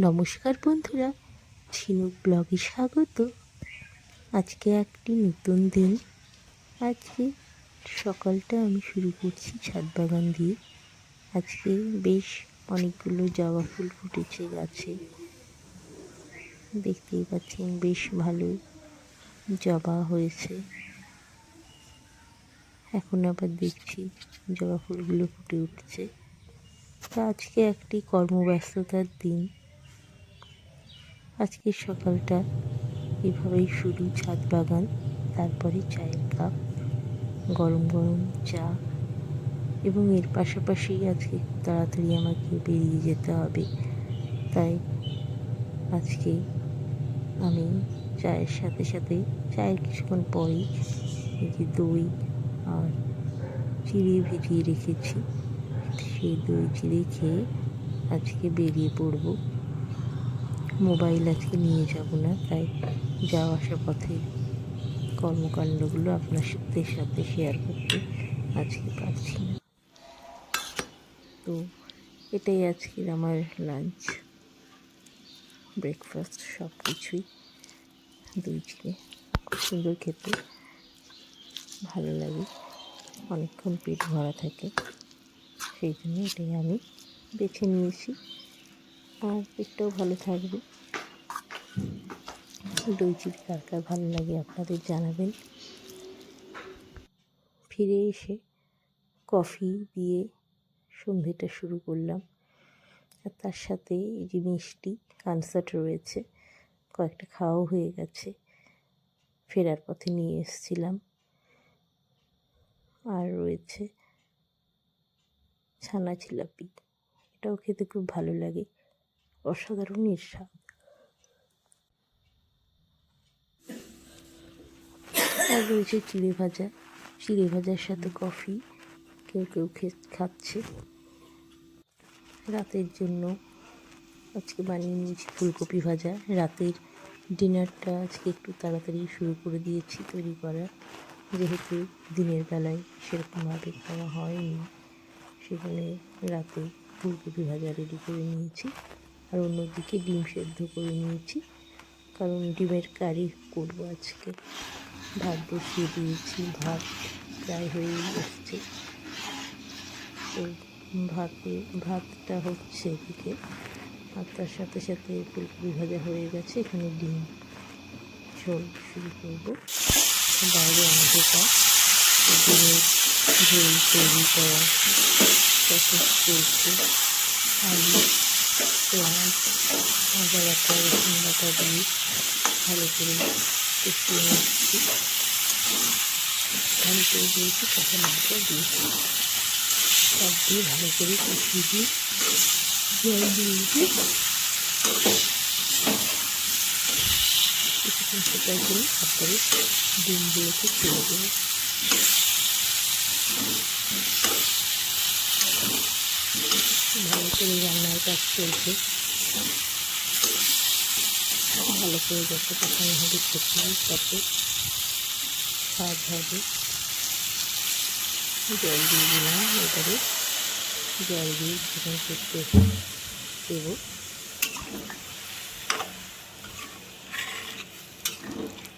নমস্কার বন্ধুরা, ঝিনুক ব্লগে স্বাগত। আজকে একটি নতুন দিন। আজকে সকালটা আমি শুরু করছি ছাদ বাগান দিয়ে। আজকে বেশ অনেকগুলো জবা ফুল ফুটেছে গাছে। দেখতেই পাচ্ছেন বেশ ভালো জবা হয়েছে। এখন আবার দেখছি জবা ফুলগুলো ফুটে উঠছে। আজকে একটি কর্মব্যস্ততার দিন। আজকের সকালটা এভাবেই শুরু ছাদ বাগান, তারপরে চায়ের কাপ, গরম গরম চা এবং এর পাশাপাশি আজকে তাড়াতাড়ি আমাকে বেরিয়ে যেতে হবে। তাই আজকে আমি চায়ের সাথে সাথে, চায়ের কিছুক্ষণ পরেই এই যে দই আর চিড়ে ভিজিয়ে রেখেছি, সেই দই চিড়ে খেয়ে আজকে বেরিয়ে পড়ব। মোবাইল আজকে নিয়ে যাব না, তাই যাওয়া আসা পথে কর্মকাণ্ডগুলো আপনার সাথে সাথে শেয়ার করতে আজকে পারছি না। তো এটাই আজকের আমার লাঞ্চ ব্রেকফাস্ট সব কিছুই দই খুব সুন্দর খেতে, ভালো লাগে, অনেকক্ষণ পেট ভরা থাকে, সেই জন্য এটাই আমি বেছে নিয়েছি। আর পেটটাও ভালো থাকবে। দই চিড়ে কার কার ভালো লাগে আপনাদের জানাবেন। ফিরে এসে কফি দিয়ে সন্ধেটা শুরু করলাম। আর তার সাথে এই যে মিষ্টি কনসার্ট রয়েছে, কয়েকটা খাওয়াও হয়ে গেছে। ফেরার পথে নিয়ে এসেছিলাম। আর রয়েছে ছানা জিলাপি এটাও খেতে খুব ভালো লাগে। অসাধারণ এর স্বাদ আর রয়েছে চিড়ে ভাজা। চিড়ে ভাজার সাথে কফি। কেউ কেউ খাচ্ছে। রাতের জন্য আজকে বানিয়ে নিয়েছি ফুলকপি ভাজা। রাতের ডিনারটা আজকে একটু তাড়াতাড়ি শুরু করে দিয়েছি তৈরি করা। যেহেতু দিনের বেলায় সেরকমভাবে খাওয়া হয়নি, সেখানে রাতে ফুলকপি ভাজা রেডি করে নিয়েছি। আর অন্যদিকে ডিম সেদ্ধ করে নিয়েছি। কারণ ডিমের কারি করব আজকে। ভাত বসিয়ে দিয়েছি, ভাত প্রায় হয়েই এসছে। তো ভাতে, ভাতটা হচ্ছে এদিকে। আর তার সাথে সাথে ফুলকপি ভাজা হয়ে গেছে। এখানে ডিম ঝোল শুরু করব। বাইরে অন্ধকার। ডিমের ঝোল তৈরি করা চলছে আলু পেঁয়াজ আদা রসুন বাটা দিয়ে ভালো করে কষিয়ে নিচ্ছি ভালো করে দিয়েছি কাঁচা লঙ্কা দিয়েছি সব দিয়ে ভালো করে কষিয়ে দিয়ে জল দিয়েছি কিছুক্ষণ ফোটার করে তারপরে ডিমগুলোকে ছেড়ে দেবো ভালো করে রান্নার কাজ চলছে। ভালো করে যত কষানো হবে খেতে তত স্বাদ হবে। জল দিয়ে দিলাম, এবারে জল দিয়ে কিছুক্ষণ করতে দেবো।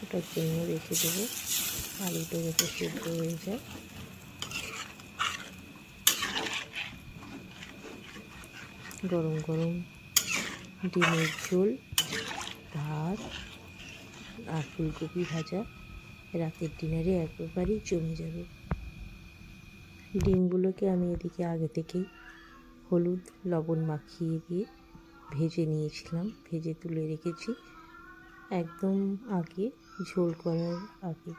ওটার জন্য রেখে দেবো। আলুটা যাতে সেদ্ধ হয়ে যায়। গরম গরম ডিমের ঝোল, ভাত আর ফুলকপি ভাজা। রাতের ডিনারে একেবারেই জমে যাবে। ডিমগুলোকে আমি এদিকে আগে থেকেই হলুদ, লবণ মাখিয়ে দিয়ে ভেজে নিয়েছিলাম। ভেজে তুলে রেখেছি। একদম আগে ঝোল করার আগে,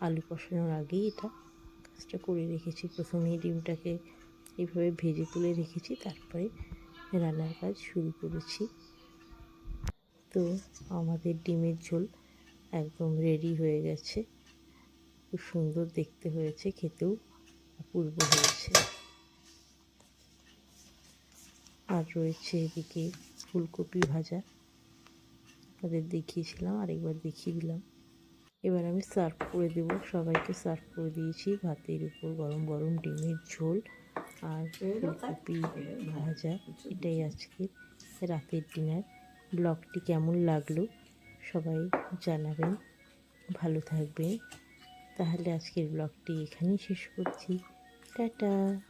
আলু কষানোর আগেই এটা কাজটা করে রেখেছি। প্রথমেই ডিমটাকে এইভাবে ভেজে তুলে রেখেছি, তারপরে রান্নার কাজ শুরু করেছি। তো আমাদের ডিমের ঝোল একদম রেডি হয়ে গেছে। খুব সুন্দর দেখতে হয়েছে, খেতেও অপূর্ব হয়েছে। আর রয়েছে এদিকে ফুলকপি ভাজা। তাদের দেখিয়েছিলাম, আরেকবার দেখিয়ে দিলাম। এবার আমি সার্ভ করে দেব। সবাইকে সার্ভ করে দিয়েছি। ভাতের উপর গরম গরম ডিমের ঝোল। আর ফুলকপি ভাজা, এটাই আজকে রাতের ডিনার। ব্লগটি কেমন লাগল সবাই জানাবেন। ভালো থাকবেন। তাহলে আজকের ব্লগটি এখানেই শেষ করছি। টাটা।